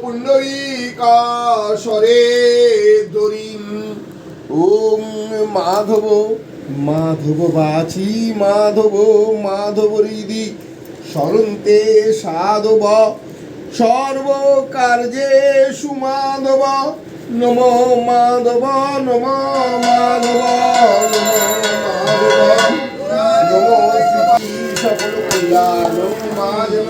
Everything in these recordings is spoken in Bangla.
পুণ্ডরীকাশরে দরিম। ওম মাধব মাধব বাচি, মাধব মাধব হৃদি। স্মরন্তে সাধব সর্বকার্যে সুমাধব নম মাধব নম মাধব নম মাধব। নম সকল কল্যাণ মাধব।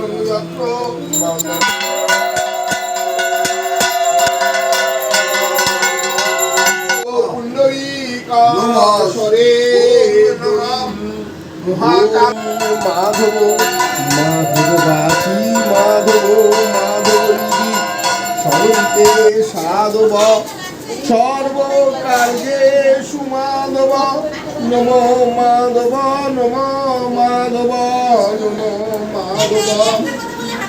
মহাকাল মাধব মাধব বাচি মাধব মাধব স্মরন্তে সাধব সর্বকার্যে সুমাধব নম মাধব নম মাধব নম মাধব।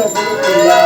সফল করিয়া